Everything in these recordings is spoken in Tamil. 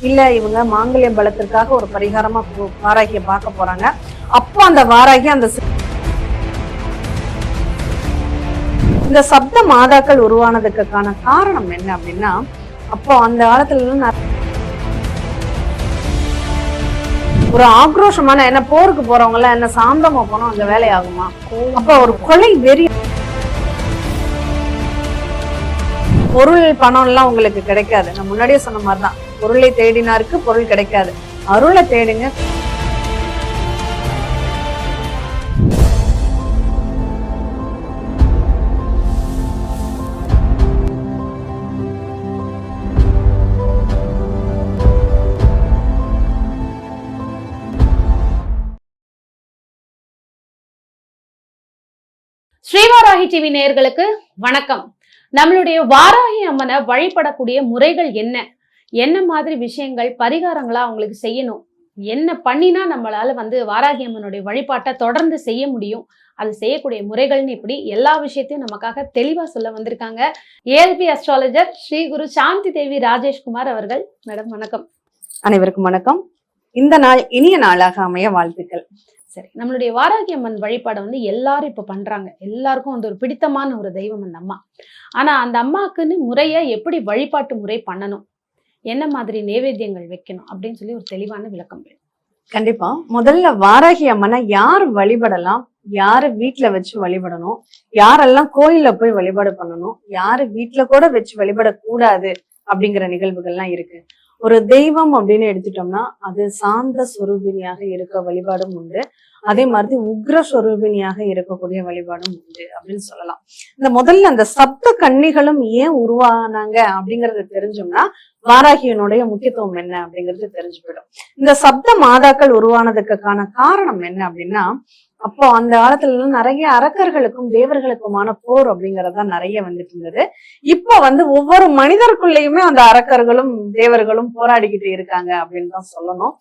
இல்ல இவங்க மாங்கல்யம் பலத்திற்காக ஒரு பரிகாரமா போ- வாராகிய பார்க்க போறாங்க. அப்போ அந்த வாராகி அந்த இந்த சப்த மாதாக்கள் உருவானதுக்கான காரணம் என்ன அப்படின்னா அப்போ அந்த காலத்துல ஒரு ஆக்ரோஷமான என்ன போருக்கு போறவங்க எல்லாம் என்ன சாந்தமா போனோம் அந்த வேலையாகுமா? அப்ப ஒரு கொலை வெறி பொருள் பணம் எல்லாம் உங்களுக்கு கிடைக்காது. நான் முன்னாடியே சொன்ன மாதிரிதான். பொருளை தேடினாருக்கு பொருள் கிடைக்காது. அருளை தேடுங்க. ஸ்ரீவாராகி டிவி நேயர்களுக்கு வணக்கம். நம்மளுடைய வாராகி அம்மனை வழிபடக்கூடிய முறைகள் என்ன? என்ன மாதிரி விஷயங்கள் பரிகாரங்களா அவங்களுக்கு செய்யணும்? என்ன பண்ணினா நம்மளால வந்து வாராகி அம்மனுடைய வழிபாட்டை தொடர்ந்து செய்ய முடியும். அது செய்யக்கூடிய முறைகள்னு இப்படி எல்லா விஷயத்தையும் நமக்காக தெளிவா சொல்ல வந்திருக்காங்க. ஏஎல்பி அஸ்ட்ராலஜர் ஸ்ரீ குரு சாந்தி தேவி ராஜேஷ்குமார் அவர்கள். மேடம் வணக்கம். அனைவருக்கும் வணக்கம். இந்த நாள் இனிய நாளாக அமைய வாழ்த்துக்கள். சரி நம்மளுடைய வாராகி அம்மன் வழிபாடை வந்து எல்லாரும் இப்ப பண்றாங்க. எல்லாருக்கும் வந்து ஒரு பிடித்தமான ஒரு தெய்வம் அந்த அம்மா. ஆனா அந்த அம்மாக்குன்னு முறையா எப்படி வழிபாட்டு முறை பண்ணணும்? என்ன மாதிரி நைவேத்தியங்கள் வைக்கணும் அப்படின்னு சொல்லி ஒரு தெளிவான விளக்கம் வேணும். கண்டிப்பா. முதல்ல வாராகி அம்மனை யார் வழிபடலாம்? யாரு வீட்டுல வச்சு வழிபடணும்? யாரெல்லாம் கோயில்ல போய் வழிபாடு பண்ணணும்? யாரு வீட்டுல கூட வச்சு வழிபடக்கூடாது அப்படிங்கிற நிகழ்வுகள்லாம் இருக்கு. ஒரு தெய்வம் அப்படின்னு எடுத்துட்டோம்னா அது சாந்த சொரூபினியாக இருக்க வழிபாடும் உண்டு. அதே மாதிரி உக்ர சொரூபினியாக இருக்கக்கூடிய வழிபாடும் உண்டு அப்படின்னு சொல்லலாம். இந்த முதல்ல அந்த சப்த கன்னிகளும் ஏன் உருவானாங்க அப்படிங்கறத தெரிஞ்சோம்னா வாராகியனுடைய முக்கியத்துவம் என்ன அப்படிங்கிறது தெரிஞ்சு போயிடும். இந்த சப்த மாதாக்கள் உருவானதுக்கான காரணம் என்ன அப்படின்னா அப்போ அந்த காலத்துல எல்லாம் நிறைய அரக்கர்களுக்கும் தேவர்களுக்குமான போர் அப்படிங்கறதா நிறைய வந்துட்டு இருந்தது. இப்போ வந்து ஒவ்வொரு மனிதருக்குள்ளேயுமே அந்த அரக்கர்களும் தேவர்களும் போராடிக்கிட்டு இருக்காங்க அப்படின்னு தான் சொல்லணும்.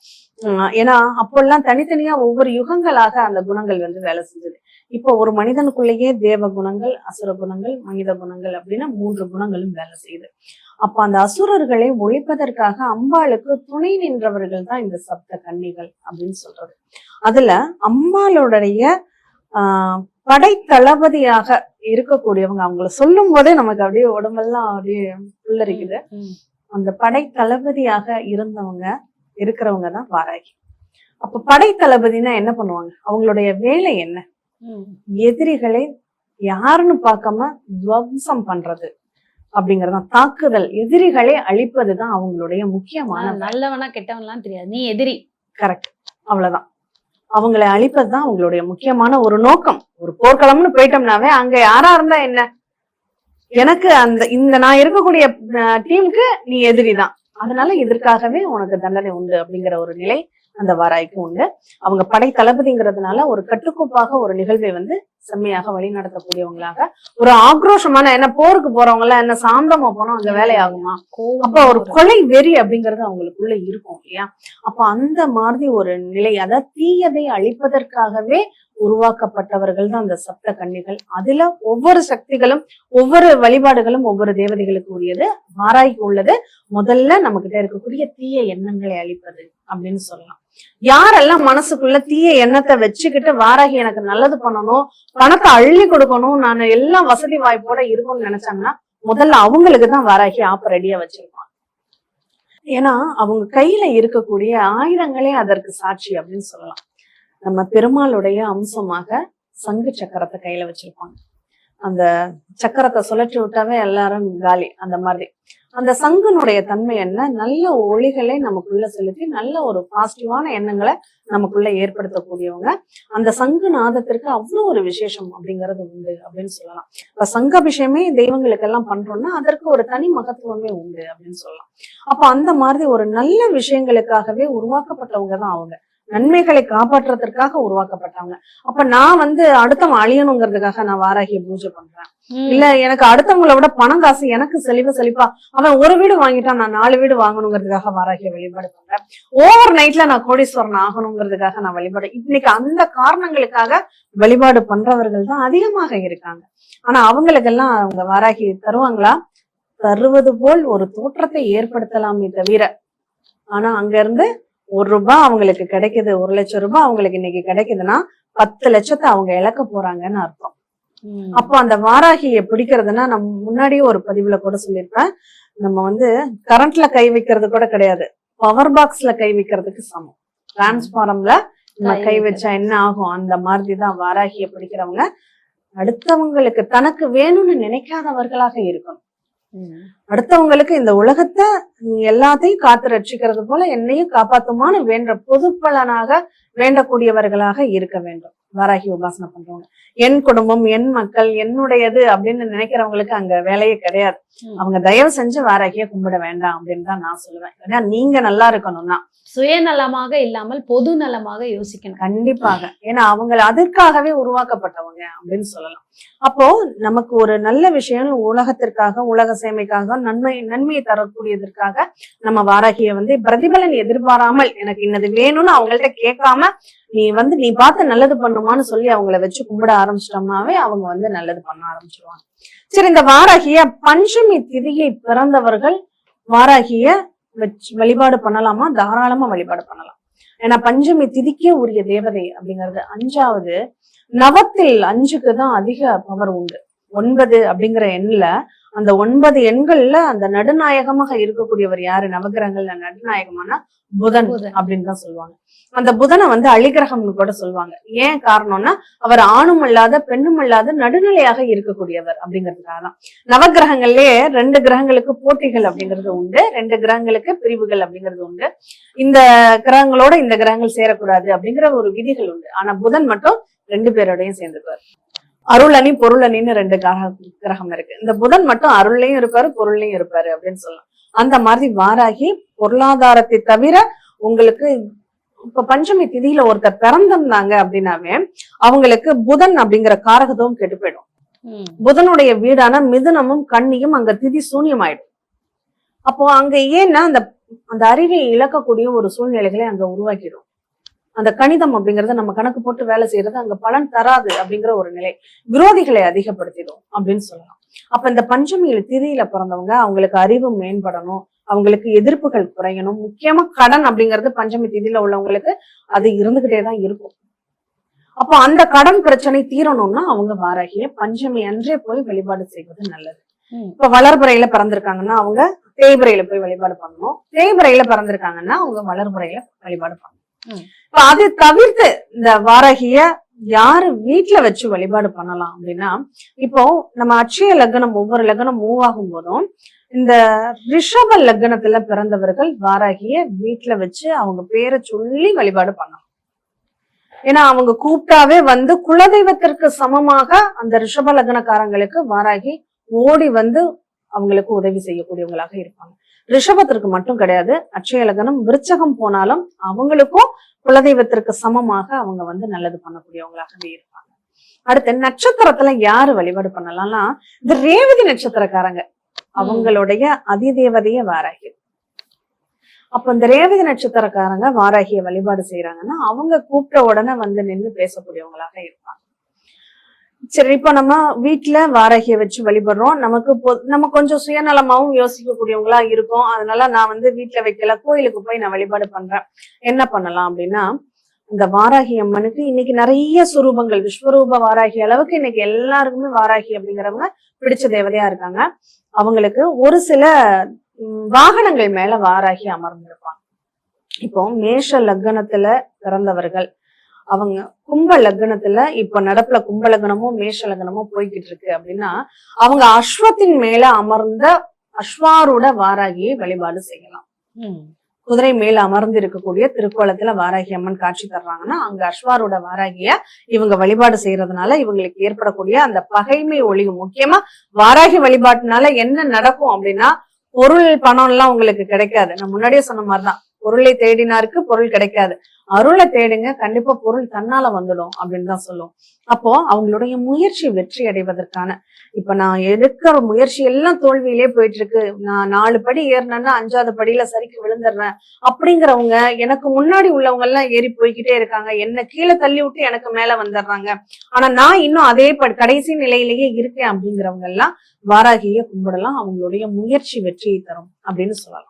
உம் ஏன்னா அப்போல்லாம் தனித்தனியா ஒவ்வொரு யுகங்களாக அந்த குணங்கள் வந்து வேலை செஞ்சது. இப்போ ஒரு மனிதனுக்குள்ளேயே தேவ குணங்கள் அசுர குணங்கள் மனித குணங்கள் அப்படின்னா மூன்று குணங்களும் வேலை செய்யுது. அப்ப அந்த அசுரர்களை ஒழிப்பதற்காக அம்பாளுக்கு துணை நின்றவர்கள் தான் இந்த சப்த கன்னிகள் அப்படின்னு சொல்றது. அதுல அம்பாளுடைய ஆஹ் படை தளபதியாக இருக்கக்கூடியவங்க அவங்கள சொல்லும் போதே நமக்கு அப்படியே உடம்பெல்லாம் அப்படியே புல்லரிக்குது அந்த படை தளபதியாக இருந்தவங்க இருக்கிறவங்க தான் வாராகி. அப்ப படை தளபதினா என்ன பண்ணுவாங்க? அவங்களுடைய வேலை என்ன? எதிரிகளை யாருன்னு பார்க்காம துவம்சம் பண்றது. அப்படிங்கறதுதான் தாக்குதல் எதிரிகளை அழிப்பதுதான் அவங்களுடைய முக்கியமான நல்லவனா கெட்டவன்லாம் தெரியாது. நீ எதிரி. கரெக்ட் அவ்வளவுதான். அவங்களை அழிப்பதுதான் அவங்களுடைய முக்கியமான ஒரு நோக்கம். ஒரு போர்க்களம்னு போயிட்டோம்னாவே அங்க யாரா இருந்தா என்ன? எனக்கு அந்த இந்த நான் இருக்கக்கூடிய டீமுக்கு நீ எதிரி தான். அதனால இதற்காகவே உனக்கு தண்டனை உண்டு அப்படிங்கிற ஒரு நிலை அந்த வாராய்க்கு உண்டு. அவங்க படை தளபதிங்கிறதுனால ஒரு கட்டுக்கோப்பாக ஒரு நிகழ்வை வந்து செம்மையாக வழி நடத்தக்கூடியவங்களாக ஒரு ஆக்ரோஷமான என்ன போருக்கு போறவங்க எல்லாம் என்ன சாந்தமா போனோம் அங்க வேலையாகுமா? அப்ப ஒரு கொலை வெறி அப்படிங்கிறது அவங்களுக்குள்ள இருக்கும் இல்லையா? அப்ப அந்த மாதிரி ஒரு நிலை அதாவது தீயதை அழிப்பதற்காகவே உருவாக்கப்பட்டவர்கள் தான் அந்த சப்த கன்னிகள். அதுல ஒவ்வொரு சக்திகளும் ஒவ்வொரு வழிபாடுகளும் ஒவ்வொரு தேவதைகளுக்கு உரியது. வாராய்க்கு உள்ளது. முதல்ல நம்ம கிட்ட இருக்கக்கூடிய தீய எண்ணங்களை அழிப்பது அப்படின்னு சொல்லலாம். யாரெல்லாம் மனசுக்குள்ள தீய எண்ணத்தை வச்சுக்கிட்டு வாராகி எனக்கு நல்லது பண்ணணும் பணத்தை அள்ளி கொடுக்கணும் நான் எல்லாம் வசதி வாய்ப்போட இருக்கணும்னு நினைச்சாங்கன்னா முதல்ல அவங்களுக்கு தான் வாராகி ஆப்ப ரெடியா வச்சிருப்பாங்க. ஏன்னா அவங்க கையில இருக்கக்கூடிய ஆயுதங்களே அதற்கு சாட்சி அப்படின்னு சொல்லலாம். நம்ம பெருமாளுடைய அம்சமாக சங்கு சக்கரத்தை கையில வச்சிருப்பாங்க. அந்த சக்கரத்தை சுழற்றி விட்டாவே எல்லாரும் காலி அந்த மாதிரி. அந்த சங்குனுடைய தன்மை என்ன? நல்ல ஒளிகளை நமக்குள்ள செலுத்தி நல்ல ஒரு பாசிட்டிவான எண்ணங்களை நமக்குள்ள ஏற்படுத்தக்கூடியவங்க. அந்த சங்கு நாதத்திற்கு அவ்வளவு ஒரு விசேஷம் அப்படிங்கிறது உண்டு அப்படின்னு சொல்லலாம். இப்ப சங்கபிஷயமே தெய்வங்களுக்கு எல்லாம் பண்றோம்னா அதற்கு ஒரு தனி மகத்துவமே உண்டு அப்படின்னு சொல்லலாம். அப்ப அந்த மாதிரி ஒரு நல்ல விஷயங்களுக்காகவே உருவாக்கப்பட்டவங்க தான் அவங்க. நன்மைகளை காப்பாற்றுறதுக்காக உருவாக்கப்பட்டவங்க. அப்ப நான் வந்து அடுத்தவன் அழியணுங்கிறதுக்காக நான் வாராகிய பூஜை பண்றேன். இல்ல எனக்கு அடுத்தவங்கள விட பணம் காசு எனக்கு செழிவ செழிப்பா அவன் ஒரு வீடு வாங்கிட்டான் நான் நாலு வீடு வாங்கணுங்கிறதுக்காக வாராகிய வழிபாடு பண்றேன். ஓவர் நைட்ல நான் கோடீஸ்வரன் ஆகணுங்கிறதுக்காக நான் வழிபாடு இன்னைக்கு அந்த காரணங்களுக்காக வழிபாடு பண்றவர்கள் தான் அதிகமாக இருக்காங்க. ஆனா அவங்களுக்கெல்லாம் அவங்க வாராகி தருவாங்களா? தருவது போல் ஒரு தோற்றத்தை ஏற்படுத்தலாமே தவிர ஆனா அங்க இருந்து ஒரு ரூபாய் அவங்களுக்கு கிடைக்குது ஒரு லட்சம் ரூபாய் அவங்களுக்கு இன்னைக்கு கிடைக்குதுன்னா பத்து லட்சத்தை அவங்க இழக்க போறாங்கன்னு அர்த்தம். அப்போ அந்த வாராகியை பிடிக்கிறதுனா நம்ம முன்னாடியே ஒரு பதிவுல கூட சொல்லியிருப்பேன். நம்ம வந்து கரண்ட்ல கை வைக்கிறது கூட கிடையாது. பவர் பாக்ஸ்ல கை வைக்கிறதுக்கு சமம். டிரான்ஸ்பாரம்ல நம்ம கை. வச்சா என்ன ஆகும்? அந்த மாதிரி தான் வாராகியை பிடிக்கிறவங்க. அடுத்தவங்களுக்கு தனக்கு வேணும்னு நினைக்காதவர்களாக இருக்கணும். அடுத்தவங்களுக்கு இந்த உலகத்தை எல்லாத்தையும் காத்து ரட்சிக்கிறது போல என்னையும் காப்பாத்துமான்னு வேண்ட பொதுப்பலனாக வேண்டக்கூடியவர்களாக இருக்க வேண்டும். வாராகி உபாசனை பண்றவங்க. என் குடும்பம் என் மக்கள் என்னுடையது அப்படின்னு நினைக்கிறவங்களுக்கு அங்க வேலையே கிடையாது. அவங்க தயவு செஞ்சு வாராகிய கும்பிட வேண்டாம் அப்படின்னு தான் நான் சொல்லுவேன். ஏன்னா நீங்க நல்லா இருக்கணும்னா. சுயநலமாக இல்லாமல் பொது நலமாக யோசிக்கணும். கண்டிப்பாக. ஏன்னா அவங்க அதற்காகவே உருவாக்கப்பட்டவங்க அப்படின்னு சொல்லலாம். அப்போ நமக்கு ஒரு நல்ல விஷயம் உலகத்திற்காக உலக சேமைக்காக நன்மை நன்மையை தரக்கூடியதற்காக நம்ம வாராகிய வந்து பிரதிபலன் எதிர்பாராமல் எனக்கு இன்னது வேணும்னு அவங்கள்ட்ட கேட்காம நீ வந்து நீ பார்த்து நல்லது பண்ணுமான்னு சொல்லி அவங்கள வச்சு கும்பிட ஆரம்பிச்சிட்டோம்னாவே அவங்க வந்து நல்லது பண்ண ஆரம்பிச்சிருவாங்க. சரி இந்த வாராகிய பஞ்சமி திதியை பிறந்தவர்கள் வாராகிய வச்சு வழிபாடு பண்ணலாமா? தாராளமா வழிபாடு பண்ணலாம். ஏன்னா பஞ்சமி திதிக்கே உரிய தேவதை அப்படிங்கிறது. அஞ்சாவது நவத்தில் அஞ்சுக்கு தான் அதிக பவர் உண்டு. ஒன்பது அப்படிங்கிற எண்ணில் அந்த ஒன்பது எண்கள்ல அந்த நடுநாயகமாக இருக்கக்கூடியவர் யாரு? நவகிரகங்கள்ல நடுநாயகமானா புதன். அப்படின்னு தான் சொல்லுவாங்க. அந்த புதனை வந்து அலிகிரகம்னு கூட சொல்லுவாங்க. ஏன் காரணம்னா அவர் ஆணும் அல்லாத பெண்ணும் அல்லாத நடுநிலையாக இருக்கக்கூடியவர் அப்படிங்கிறதுக்காக தான். நவகிரகங்கள்லயே ரெண்டு கிரகங்களுக்கு போட்டிகள் அப்படிங்கிறது உண்டு. ரெண்டு கிரகங்களுக்கு பிரிவுகள் அப்படிங்கிறது உண்டு. இந்த கிரகங்களோட இந்த கிரகங்கள் சேரக்கூடாது அப்படிங்கிற ஒரு விதிகள் உண்டு. ஆனா புதன் மட்டும் ரெண்டு பேரோடையும் சேர்ந்துக்குவார். அருளணி பொருளணின்னு ரெண்டு கிரக கிரகம் இருக்கு. இந்த புதன் மட்டும் அருள்லையும் இருப்பாரு பொருள்லையும் இருப்பாரு அப்படின்னு சொல்லலாம். அந்த மாதிரி வாராகி பொருளாதாரத்தை தவிர உங்களுக்கு இப்ப பஞ்சமி திதியில ஒருத்தர் பிறந்திருந்தாங்க அப்படின்னாவே அவங்களுக்கு புதன் அப்படிங்கிற காரகத்துவம் கெட்டு போயிடும். புதனுடைய வீடான மிதுனமும் கன்னியும் அங்க திதி சூன்யமாயிடும். அப்போ அங்க ஏன்னா அந்த அந்த அறிவை இழக்கக்கூடிய ஒரு சூழ்நிலைகளை அங்க உருவாக்கிடும். அந்த கணிதம் அப்படிங்கறத நம்ம கணக்கு போட்டு வேலை செய்யறது அங்க பலன் தராது அப்படிங்கிற ஒரு நிலை. விரோதிகளை அதிகப்படுத்திடும் அப்படின்னு சொல்லலாம். அப்ப இந்த பஞ்சமியில திதியில பிறந்தவங்க அவங்களுக்கு அறிவு மேம்படணும். அவங்களுக்கு எதிர்ப்புகள் குறையணும். முக்கியமா கடன் அப்படிங்கிறது பஞ்சமி திதியில உள்ளவங்களுக்கு அது இருந்துகிட்டே தான் இருக்கும். அப்போ அந்த கடன் பிரச்சனை தீரணும்னா அவங்க வாராகிய பஞ்சமி அன்றே போய் வழிபாடு செய்வது நல்லது. இப்ப வளர்புறையில பிறந்திருக்காங்கன்னா அவங்க தேய்பிரையில போய் வழிபாடு பண்ணணும். தேய்பிரையில பிறந்திருக்காங்கன்னா அவங்க வளர்புறையில வழிபாடு பண்ணணும். இப்ப அது தவிர்த்து இந்த வாராகிய யாரு வீட்டுல வச்சு வழிபாடு பண்ணலாம் அப்படின்னா இப்போ நம்ம அட்சய லக்னம் ஒவ்வொரு லக்னம் மூவ் ஆகும் போதும் இந்த ரிஷப லக்னத்துல பிறந்தவர்கள் வாராகிய வீட்டுல வச்சு அவங்க பேரை சொல்லி வழிபாடு பண்ணலாம். ஏன்னா அவங்க கூப்பிட்டாவே வந்து குலதெய்வத்திற்கு சமமாக அந்த ரிஷப லக்னக்காரங்களுக்கு வாராகி ஓடி வந்து அவங்களுக்கு உதவி செய்யக்கூடியவங்களாக இருப்பாங்க. ரிஷபத்திற்கு மட்டும் கிடையாது அட்சய லக்னம் விருச்சகம் போனாலும் அவங்களுக்கும் குலதெய்வத்திற்கு சமமாக அவங்க வந்து நல்லது பண்ணக்கூடியவங்களாகவே இருப்பாங்க. அடுத்து நட்சத்திரத்துல யாரு வழிபாடு பண்ணலாம்னா இந்த ரேவதி நட்சத்திரக்காரங்க அவங்களுடைய அதிதேவதையே வாராகி. அப்ப இந்த ரேவதி நட்சத்திரக்காரங்க வாராகிய வழிபாடு செய்யறாங்கன்னா அவங்க கூப்பிட்ட உடனே வந்து நின்று பேசக்கூடியவங்களாக இருப்பாங்க. சரி இப்போ நம்ம வீட்டுல வாராகியை வச்சு வழிபடுறோம். நமக்கு பொ- நம்ம கொஞ்சம் சுயநலமாவும் யோசிக்கக்கூடியவங்களா இருக்கோம். அதனால நான் வந்து வீட்டுல வைக்கல கோயிலுக்கு போய் நான் வழிபாடு பண்றேன். என்ன பண்ணலாம் அப்படின்னா இந்த வாராகி அம்மனுக்கு இன்னைக்கு நிறைய சுரூபங்கள் விஸ்வரூப வாராகி அளவுக்கு இன்னைக்கு எல்லாருக்குமே வாராகி அப்படிங்கிறவங்க பிடிச்ச தேவதையா இருக்காங்க. அவங்களுக்கு ஒரு சில வாகனங்கள் மேல வாராகி அமர்ந்திருப்பாங்க. இப்போ மேஷ லக்னத்துல பிறந்தவர்கள் அவங்க கும்ப லக்னத்துல இப்ப நடப்புல கும்ப லக்னமோ மேஷ லக்னமோ போய்கிட்டு இருக்கு அப்படின்னா அவங்க அஸ்வத்தின் மேல அமர்ந்த அஸ்வாரூட வாராகியை வழிபாடு செய்யலாம். குதிரை மேல அமர்ந்து இருக்கக்கூடிய திருக்கோலத்துல வாராகி அம்மன் காட்சி தர்றாங்கன்னா அங்க அஸ்வாரோட வாராகிய இவங்க வழிபாடு செய்யறதுனால இவங்களுக்கு ஏற்படக்கூடிய அந்த பகைமை ஒளியும் முக்கியமா வாராகி வழிபாட்டுனால என்ன நடக்கும் அப்படின்னா பொருள் பணம் எல்லாம் உங்களுக்கு கிடைக்காது. நான் முன்னாடியே சொன்ன மாதிரிதான். பொருளை தேடினாருக்கு பொருள் கிடைக்காது. அருளை தேடுங்க கண்டிப்பா பொருள் தன்னால வந்துடும் அப்படின்னு தான் சொல்லுவோம் அப்போ அவங்களுடைய முயற்சி வெற்றி அடைவதற்கான இப்ப நான் எடுக்கிற முயற்சி எல்லாம் தோல்வியிலே போயிட்டு இருக்கு நான் நாலு படி ஏறினேன்னா அஞ்சாவது படியில சரிக்கு விழுந்துடுறேன். அப்படிங்கிறவங்க எனக்கு முன்னாடி உள்ளவங்க எல்லாம் ஏறி போய்கிட்டே இருக்காங்க. என்ன கீழே தள்ளி விட்டு எனக்கு மேல வந்துடுறாங்க. ஆனா நான் இன்னும் அதே ப- கடைசி நிலையிலேயே இருக்கேன் அப்படிங்கிறவங்க எல்லாம் வாராகிய கும்பிடலாம். அவங்களுடைய முயற்சி வெற்றியை தரும் அப்படின்னு சொல்லலாம்.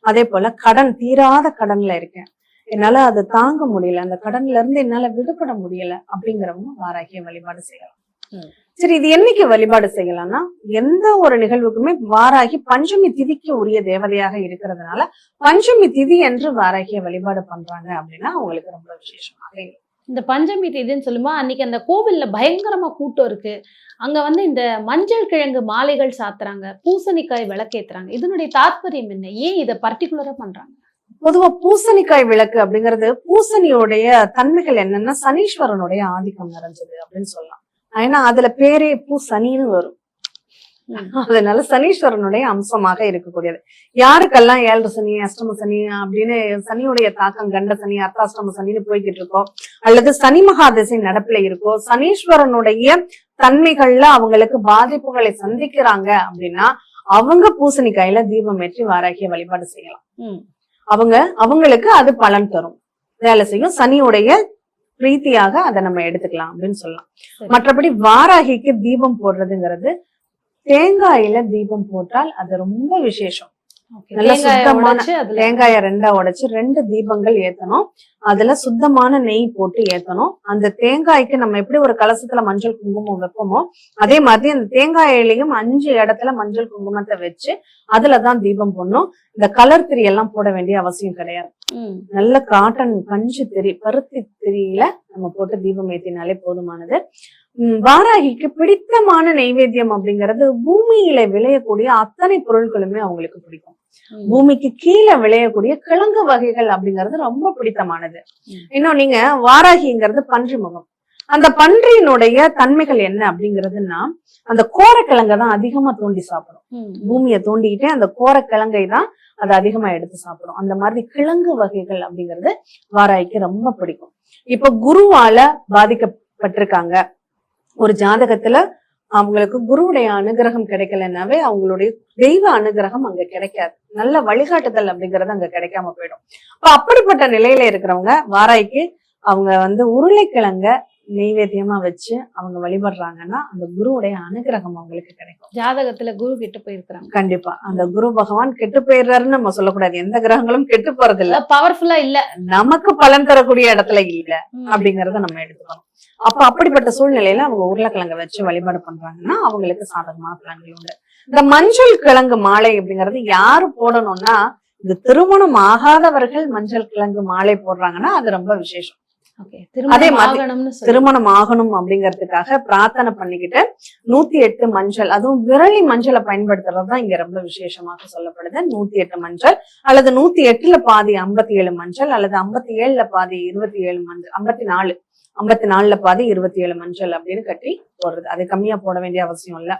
அதே போல கடன் தீராத கடன்ல இருக்கேன் என்னால அதை தாங்க முடியல அந்த கடன்ல இருந்து என்னால விடுபட முடியல அப்படிங்கிறவங்க வாராகிய வழிபாடு செய்யலாம். சரி இது என்னைக்கு வழிபாடு செய்யலாம்னா எந்த ஒரு நிகழ்வுக்குமே வாராகி பஞ்சமி திதிக்கு உரிய தேவதையாக இருக்கிறதுனால பஞ்சமி திதி என்று வாராகிய வழிபாடு பண்றாங்க அப்படின்னா அவங்களுக்கு ரொம்ப விசேஷமாக. இந்த பஞ்சமி தேதின்னு சொல்லும்போது அன்னைக்கு அந்த கோவில்ல பயங்கரமா கூட்டம் இருக்கு. அங்க வந்து இந்த மஞ்சள் கிழங்கு மாலைகள் சாத்துறாங்க பூசணிக்காய் விளக்கேற்றுறாங்க இதனுடைய தாத்பரியம் என்ன? ஏன் இதை பர்டிகுலராக பண்றாங்க? பொதுவா பூசணிக்காய் விளக்கு அப்படிங்கிறது பூசணியோடைய தன்மைகள் என்னன்னா சனீஸ்வரனுடைய ஆதிக்கம் நிறைஞ்சது அப்படின்னு சொல்லலாம். ஏன்னா அதுல பேரே பூசணின்னு வரும். அதனால சனீஸ்வரனுடைய அம்சமாக இருக்கக்கூடியது. யாருக்கெல்லாம் ஏழரை சனி அஷ்டம சனி அப்படின்னு சனியுடைய தாக்கம் கண்ட சனி அர்த்தாஷ்டம சனின்னு போய்கிட்டு இருக்கோ அல்லது சனி மகாதசை நடப்புல இருக்கோ சனீஸ்வரனுடைய தன்மைகள்ல அவங்களுக்கு பாதிப்புகளை சந்திக்கிறாங்க அப்படின்னா அவங்க பூசணிக்காயில தீபம் ஏற்றி வாராகிய வழிபாடு செய்யலாம். அவங்க அவங்களுக்கு அது பலன் தரும். வேலை செய்யும் சனியுடைய பிரீத்தியாக அதை நம்ம எடுத்துக்கலாம் அப்படின்னு சொல்லலாம். மற்றபடி வாராகிக்கு தீபம் போடுறதுங்கிறது தேங்காயில தீபம் போட்டால் அது ரொம்ப விசேஷம். நல்ல சுத்தமான தேங்காய ரெண்டா உடைச்சு ரெண்டு தீபங்கள் ஏத்தணும் அதுல சுத்தமான நெய் போட்டு ஏத்தணும் அந்த தேங்காய்க்கு நம்ம எப்படி ஒரு கலசத்துல மஞ்சள் குங்குமம் வைப்போமோ அதே மாதிரி அந்த தேங்காயிலையும் அஞ்சு இடத்துல மஞ்சள் குங்குமத்தை வச்சு அதுலதான் தீபம் போடணும் இந்த கலர் திரி எல்லாம் போட வேண்டிய அவசியம் கிடையாது. நல்ல காட்டன் பஞ்சு திரி பருத்தி திரியில நம்ம போட்டு தீபம் ஏத்தினாலே போதுமானது வாராகிக்கு பிடித்தமான நெய்வேத்தியம் அப்படிங்கிறது பூமியில விளையக்கூடிய அத்தனை பொருட்களுமே அவங்களுக்கு பிடிக்கும். பூமிக்கு கீழே விளையக்கூடிய கிழங்கு வகைகள் அப்படிங்கிறது ரொம்ப பிடித்தமானது. இன்னும் நீங்க வாராகிங்கிறது பன்றி முகம். அந்த பன்றியினுடைய தன்மைகள் என்ன அப்படிங்கிறதுன்னா அந்த கோரக்கிழங்கை தான் அதிகமா தோண்டி சாப்பிடும். பூமியை தோண்டிக்கிட்டே அந்த கோரக்கிழங்கை தான் அது அதிகமா எடுத்து சாப்பிடும். அந்த மாதிரி கிழங்கு வகைகள் அப்படிங்கிறது வாராய்க்கு ரொம்ப பிடிக்கும். இப்ப குருவால பாதிக்கப்பட்டிருக்காங்க. ஒரு ஜாதகத்துல அவங்களுக்கு குருவுடைய அனுகிரகம் கிடைக்கலனாவே அவங்களுடைய தெய்வ அனுகிரகம் அங்க கிடைக்காது. நல்ல வழிகாட்டுதல் அப்படிங்கிறது அங்க கிடைக்காம போயிடும். அப்ப அப்படிப்பட்ட நிலையில இருக்கிறவங்க வாராய்க்கு அவங்க வந்து உருளைக்கிழங்க நெய்வேத்தியமா வச்சு அவங்க வழிபடுறாங்கன்னா அந்த குருவுடைய அனுகிரகம் அவங்களுக்கு கிடைக்கும். ஜாதகத்துல குரு கிட்ட போயிருக்கிறாங்க. கண்டிப்பா. அந்த குரு பகவான் கெட்டு போயிடுறாருன்னு நம்ம சொல்லக்கூடாது. எந்த கிரகங்களும் கெட்டு போறது இல்ல பவர்ஃபுல்லா இல்ல. நமக்கு பலன் தரக்கூடிய இடத்துல இல்ல. அப்படிங்கறத நம்ம எடுத்துக்கணும். அப்ப அப்படிப்பட்ட சூழ்நிலையில அவங்க உருளைக்கிழங்க வச்சு வழிபாடு பண்றாங்கன்னா அவங்களுக்கு சாதகமான பலன்கள் உண்டு. இந்த மஞ்சள் கிழங்கு மாலை அப்படிங்கறது யாரு போடணும்னா இது திருமணம் ஆகாதவர்கள் மஞ்சள் கிழங்கு மாலை போடுறாங்கன்னா அது ரொம்ப விசேஷம். அதே திருமணம் மாதிரி திருமணம் ஆகணும் அப்படிங்கறதுக்காக பிரார்த்தனை பண்ணிக்கிட்டு நூத்தி எட்டு மஞ்சள் அதுவும் விரலி மஞ்சளை பயன்படுத்துறது தான் இங்க ரொம்ப விசேஷமாக சொல்லப்படுது. நூத்தி எட்டு மஞ்சள் அல்லது நூத்தி எட்டுல பாதி ஐம்பத்தி ஏழு மஞ்சள் அல்லது ஐம்பத்தி ஏழுல பாதி இருபத்தி ஏழு மஞ்சள் ஐம்பத்தி நாலு ஐம்பத்தி நாலுல பாதி இருபத்தி ஏழு மஞ்சள் அப்படின்னு கட்டி போடுறது. அது கம்மியா போட வேண்டிய அவசியம் இல்ல.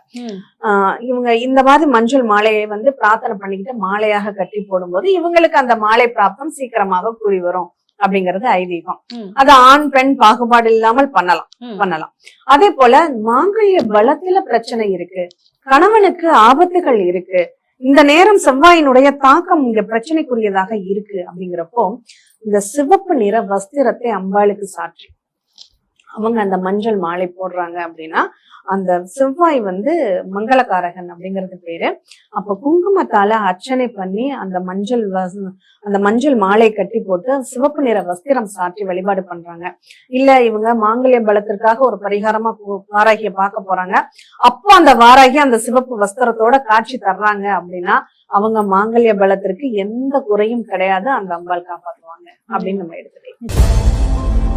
ஆஹ் இவங்க இந்த மாதிரி மஞ்சள் மாலையை வந்து பிரார்த்தனை பண்ணிக்கிட்டு மாலையாக கட்டி போடும்போது இவங்களுக்கு அந்த மாலை பிராப்தம் சீக்கிரமாக கூடி வரும். அப்படிங்கிறது ஐதீகம். அது ஆண் பெண் பாகுபாடு இல்லாமல் பண்ணலாம். பண்ணலாம். அதே போல மாங்கல்ய பலத்துல பிரச்சனை இருக்கு. கணவனுக்கு ஆபத்துகள் இருக்கு. இந்த நேரம் செவ்வாயினுடைய தாக்கம் இங்க பிரச்சனைக்குரியதாக இருக்கு அப்படிங்கிறப்போ இந்த சிவப்பு நிற வஸ்திரத்தை அம்பாளுக்கு சாற்றி. அவங்க அந்த மஞ்சள் மாலை போடுறாங்க அப்படின்னா அந்த செவ்வாய் வந்து மங்களகாரகன் அப்படிங்கிறது பேரு. அப்ப குங்குமத்தால அர்ச்சனை பண்ணி அந்த மஞ்சள் அந்த மஞ்சள் மாலை கட்டி போட்டு சிவப்பு நிற வஸ்திரம் சாற்றி வழிபாடு பண்றாங்க. இல்ல இவங்க மாங்கல்ய பலத்திற்காக ஒரு பரிகாரமா போ- வாராகிய பார்க்க போறாங்க. அப்போ அந்த வாராகி அந்த சிவப்பு வஸ்திரத்தோட காட்சி தர்றாங்க அப்படின்னா அவங்க மாங்கல்ய பலத்திற்கு எந்த குறையும் கிடையாது. அந்த அம்பாள் காப்பாற்றுவாங்க அப்படின்னு நம்ம எடுத்துக்கலாம்.